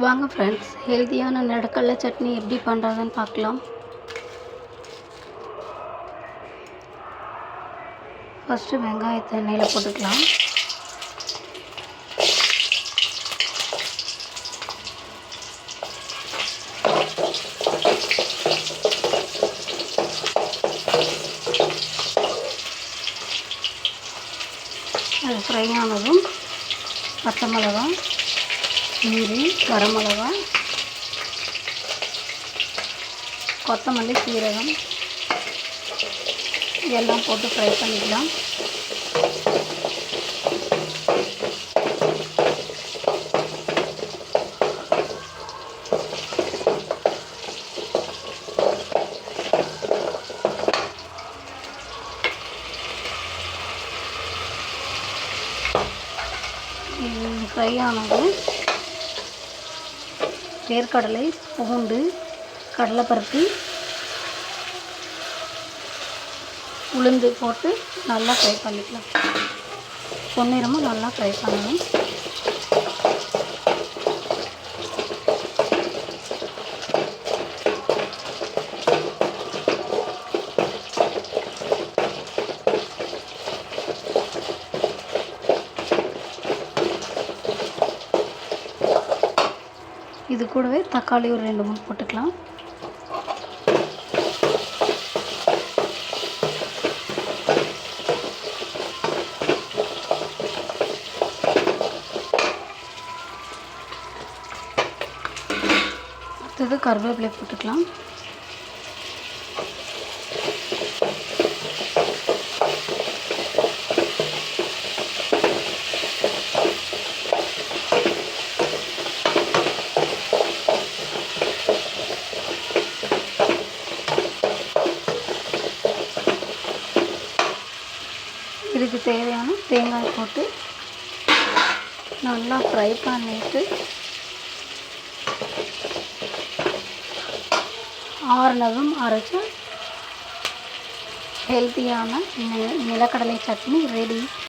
வாங்க ஃப்ரெண்ட்ஸ் ஹெல்த்தியான நெடக்கடலை சட்னி எப்படி பண்ணுறதுன்னு பார்க்கலாம். ஃபஸ்ட்டு வெங்காயத்தை எண்ணெயில் போட்டுக்கலாம். அது ஃப்ரை ஆனதும் பச்சை மிளகா மீறி வரமிளகா கொத்தமல்லி சீரகம் இதெல்லாம் போட்டு ஃப்ரை பண்ணிக்கலாம். ஃப்ரை ஆனது. வேர்க்கடலை பூண்டு கடலைப்பருப்பு உளுந்து போட்டு நல்லா ஃப்ரை பண்ணிக்கலாம். பொன்னிறமும் நல்லா ஃப்ரை பண்ணணும். இது கூடவே தக்காளி ஒரு ரெண்டு மூணு போட்டுக்கலாம். அடுத்தது கருவேப்பிலை போட்டுக்கலாம். இதுக்கு தேவையான தேங்காய் போட்டு நல்லா ஃப்ரை பண்ணிட்டு ஆறுனதும் அரைச்ச ஹெல்த்தியான நிலக்கடலை சட்னி ரெடி